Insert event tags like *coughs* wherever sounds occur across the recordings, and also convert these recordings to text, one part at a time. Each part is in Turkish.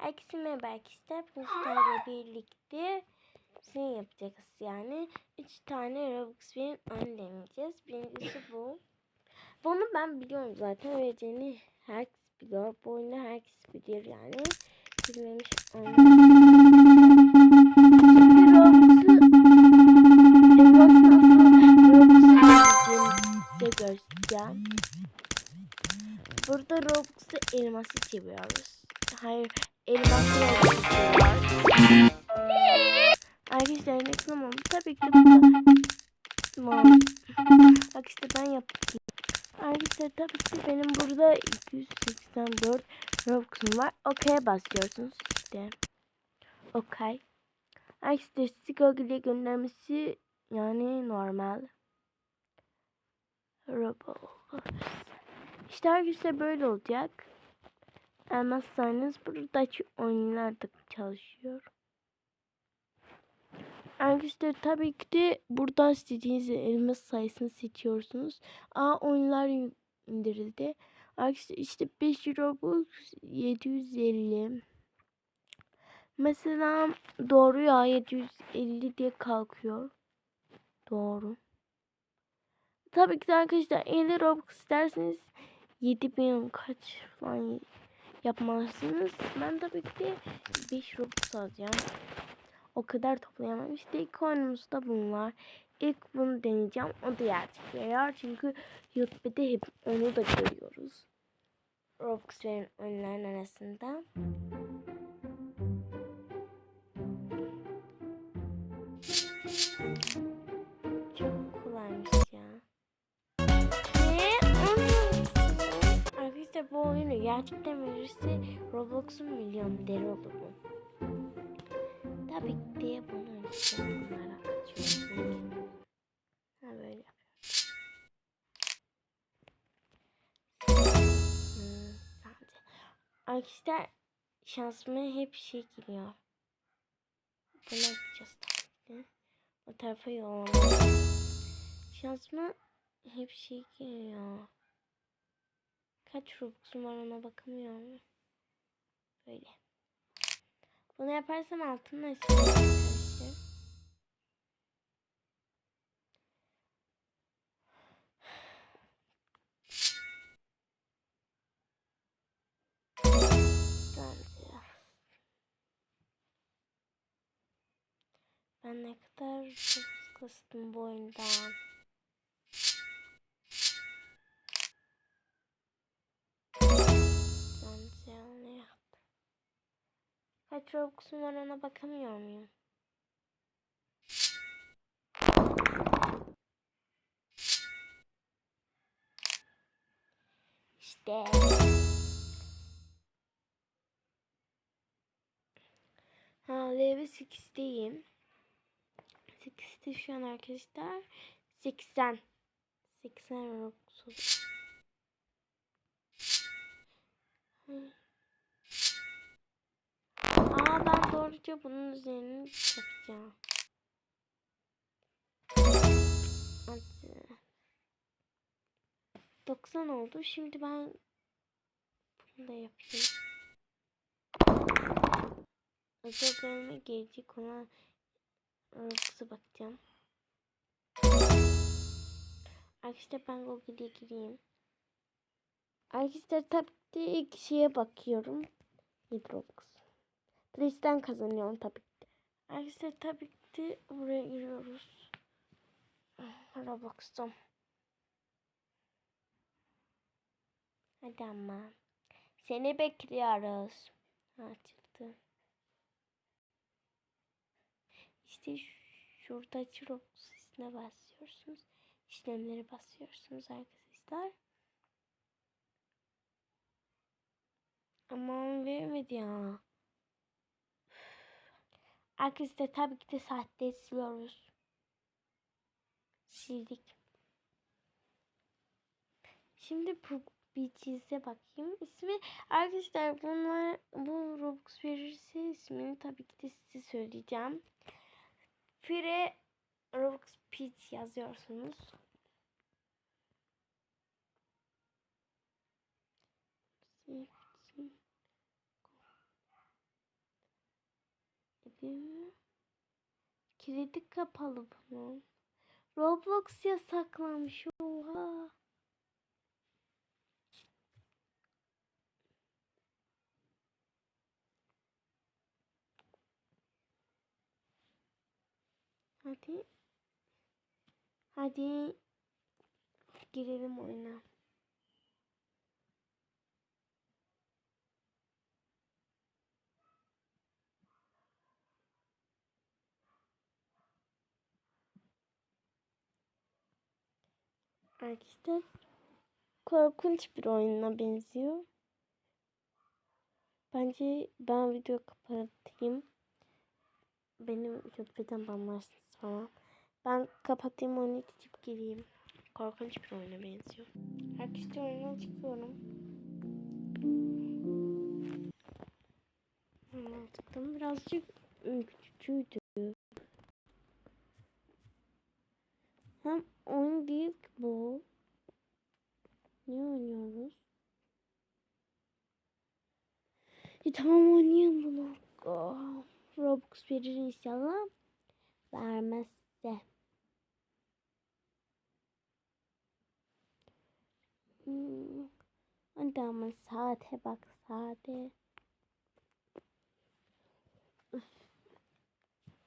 Herkese merhaba arkadaşlar. Sizlerle *gasps* birlikte şey yapacağız yani. Üç tane Robux verin deneyeceğiz. Birincisi *laughs* bu. Bunu ben biliyorum zaten. Vereceğini herkes biliyor. Bu oyunu herkes bilir yani. Bilmemiş. Şimdi Robux'u elmas nasıl Robux'u de göstereceğim. Burada Robux'u elması çeviriyoruz. Hayır, elması çeviriyoruz. Arkadaşlar ne tamam. Tabii ki de burada. Tamam. Bak işte ben yaptım. Arkadaşlar tabii ki benim burada 284 Robux'um var. Okey'e basıyorsunuz işte. Okay. Arkadaşlar sizi Google'e göndermesi yani normal. Robux. İşte arkadaşlar böyle olacak. Elmazsanız buradaki oyunlar da çalışıyor. Arkadaşlar tabii ki de buradan istediğiniz elmas sayısını seçiyorsunuz. Aa oyunlar indirildi. Arkadaşlar işte 5 Robux 750. Mesela doğru ya 750 diye kalkıyor. Doğru. Tabii ki de arkadaşlar 50 Robux isterseniz 7000 kaç falan yapmalısınız. Ben tabii ki de 5 Robux alacağım. O kadar toplayamam. İşte ilk oyunumuzda bunlar. İlk bunu deneyeceğim. O da gerçek ya. Çünkü YouTube'da hep onu da görüyoruz. Robux veren oyunların arasında. Arkadaşlar bu oyunu gerçekten verirse Roblox'un milyoneri olur mu? Tabii ki de bunu için bunları açıyoruz. Ha böyle yapıyoruz. Hmm. Arkadaşlar şansıma hep şey geliyor. Bunu yapacağız tabii. O tarafa yollamalıyız. Şansıma hep şey geliyor. Kaç Robux'um var ona bakamıyorum. Böyle. Bunu yaparsam altınla. Bence. Ben ne kadar kastım bu oyundan. Ne yaptım? Kaç Robux'um var ona bakamıyor muyum? İşte. Ha level 8'deyim. 8'de şu an arkadaşlar 80. 80 Robux Aa ben doğruca bunun üzerine yapacağım. Hadi. 90 oldu. Şimdi ben bunu da yapayım. Özelliklerime gelecek olan Robux'a bakacağım. Arkadaşlar ben Google'e gireyim. Arkadaşlar tabii ki ilk şeye bakıyorum. Robux. Prizden kazanıyorum tabii ki. Arkadaşlar tabii ki buraya giriyoruz. Robux'tan. Hadi ama. Seni bekliyoruz. Ha çıktı. İşte şuradaki Robux üstüne basıyorsunuz. İşlemleri basıyorsunuz arkadaşlar. Aman vermedi ya. Arkadaşlar tabii ki de saatte siliyoruz. Sildik. Şimdi bu bir çizde bakayım. İsmi arkadaşlar bunlar bu Robux verirse ismini tabii ki de size söyleyeceğim. Fire Robux Peach yazıyorsunuz. Kredi. Kredi kapalı bunun. Roblox yasaklanmış. Oha. Hadi. Hadi. Girelim oyuna. Arkadaşlar korkunç bir oyuna benziyor. Bence ben video kapatayım. Benim YouTube'dan banlarsınız falan. Ben kapatayım oyunu geçip gireyim. Korkunç bir oyuna benziyor. Arkadaşlar oyuna çıkıyorum. Çıktım. Birazcık ürkütücüydü. Hem oyun ki bu. Ne oynuyoruz? E tamam oynayalım bunu. Robux verir inşallah. Vermezse. Hmm. Ama saate bak saate.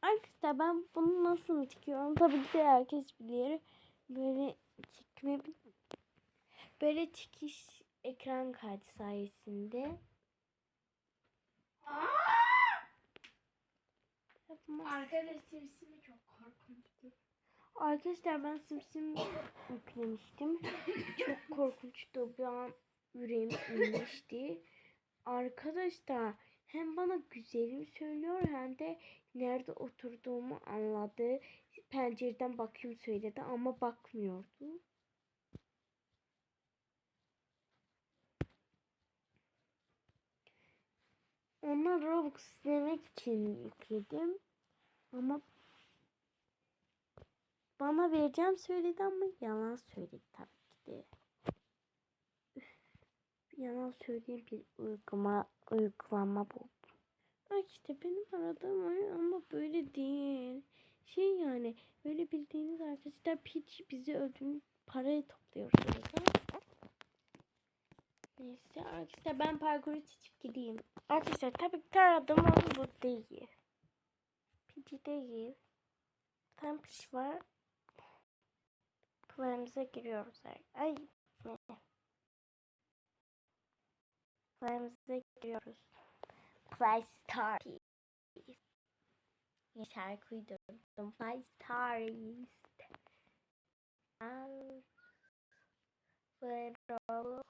Arkadaşlar ben bunu nasıl çıkıyorum? Tabii ki de herkes bilir. Böyle çıkma böyle çıkış ekran kaydı sayesinde. Arkadaş simsimi çok korkunçtu. Arkadaşlar ben simsim *coughs* yüklemiştim. Çok korkunçtu. Bir an yüreğim inmişti. Arkadaşlar hem bana güzelim söylüyor hem de nerede oturduğumu anladı. Pencereden bakayım söyledi ama bakmıyordu. Ona Robux izlemek için yükledim. Ama bana vereceğim söyledi ama yalan söyledi tabii ki de. Üf, yalan söyleyen bir uygulama, uygulama bu. Bak işte benim aradığım oyun ama böyle değil. Şey yani böyle bildiğiniz arkadaşlar Peach bizi öldürüp parayı topluyor sırada. Neyse arkadaşlar ben parkuru çekip gideyim. Arkadaşlar tabii ki aradığım oyun bu değil. Peach değil. Tam Peach var. Play'imize giriyoruz. Ay ne? Play'imize giriyoruz. Play Star Peace. Ya şarkı uydurdum. Play Star East. Ve Roblox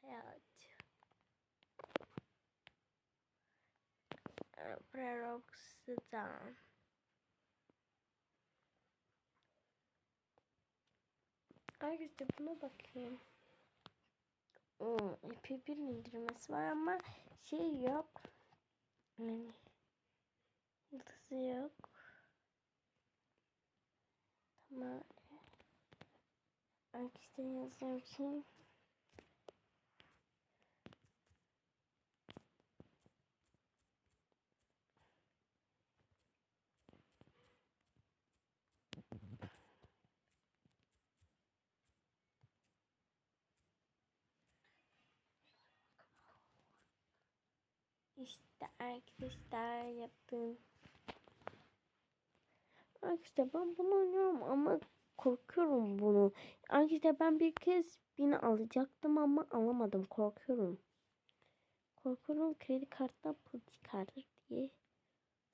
Pet. Roblox'dan. Arkadaşlar buna bakayım. Hmm, epey bir indirmesi var ama şey yok. Yani yıldızı yok. Tamam. Arkadaşlar yazacağım İşte arkadaşlar yaptım. Arkadaşlar ben bunu oynuyorum ama korkuyorum bunu. Arkadaşlar ben bir kez bini alacaktım ama alamadım. Korkuyorum. Korkuyorum kredi kartından pul çıkarır diye.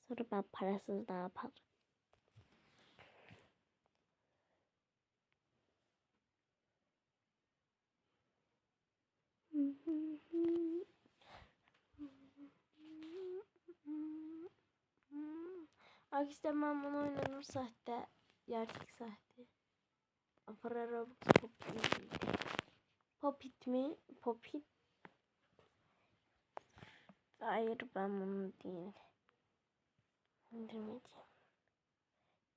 Sonra ben parasız ne yaparım? Arkadaşlar ben bunu oynadım sahte. Gerçek sahte. Afara Robux Popit. Popit mi? Popit. Hayır ben bunu değil. İndirmeyeceğim.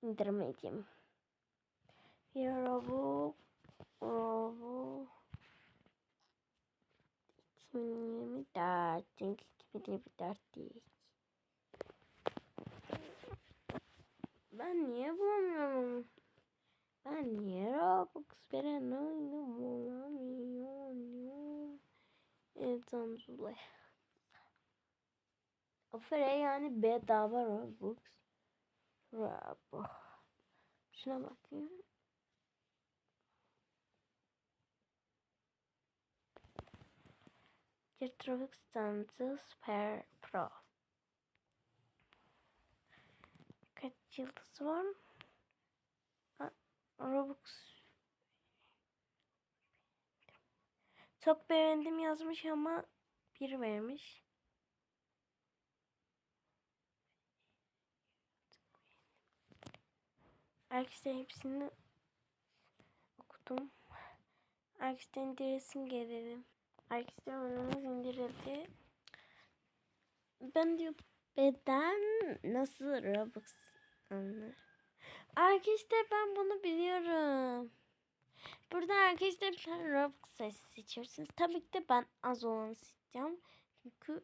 İndirmeyeceğim. Bir Robux. Robux. 2024. Çünkü 2024 değil. Ben niye bulamıyorum? Ben niye Robux veren oyunu bulamıyorum? Evet Anzulay. Afere yani bedava Robux. Robux. Şuna bakayım. Get Robux per Pro. Kaç yıldız var? Ha, Robux. Çok beğendim yazmış ama bir vermiş. Arkadaşlar hepsini okudum. Arkadaşlar indiresim gelelim. Arkadaşlar oyunumuz indirildi. Ben diyor beden nasıl Robux anlar. Arkadaşlar ben bunu biliyorum. Burada arkadaşlar bir tane Robux sayısı seçiyorsunuz. Tabii ki de ben az olanı seçeceğim. Çünkü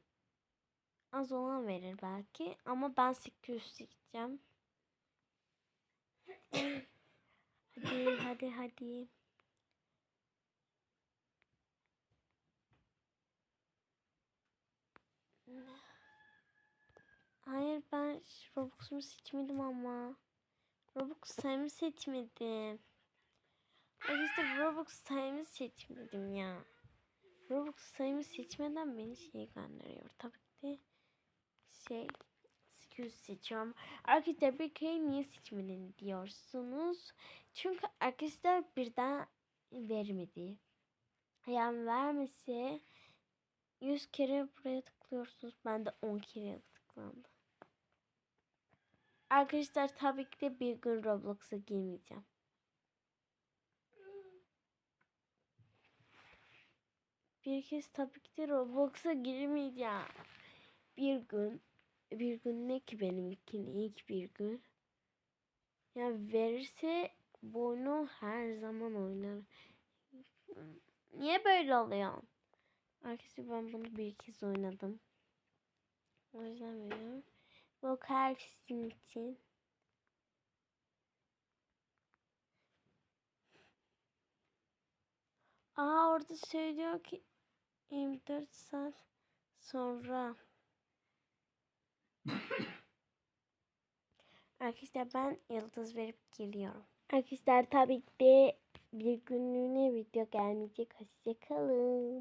az olan verir belki. Ama ben 800 seçeceğim. *laughs* hadi hadi hadi. Hayır ben Robux'umu seçmedim ama. Robux sayımı seçmedim. Arkadaşlar Robux sayımı seçmedim ya. Robux sayımı seçmeden beni şey gönderiyor. Tabii ki de şey 800 seçiyorum. Arkadaşlar bir kere niye seçmedin diyorsunuz. Çünkü arkadaşlar birden vermedi. Yani vermese 100 kere buraya tıklıyorsunuz. Ben de 10 kere tıklandı. Arkadaşlar tabii ki de bir gün Roblox'a girmeyeceğim. Bir kez tabii ki de Roblox'a girmeyeceğim. Bir gün. Bir gün ne ki benim için ilk bir gün. Ya verirse bu oyunu her zaman oynarım. Niye böyle oluyor? Arkadaşlar ben bunu bir kez oynadım. O yüzden veriyorum. Bu herkesin için. Aa orada söylüyor ki 24 saat sonra. *coughs* Arkadaşlar ben yıldız verip geliyorum. Arkadaşlar tabii ki de bir günlüğüne video gelmeyecek. Hoşçakalın.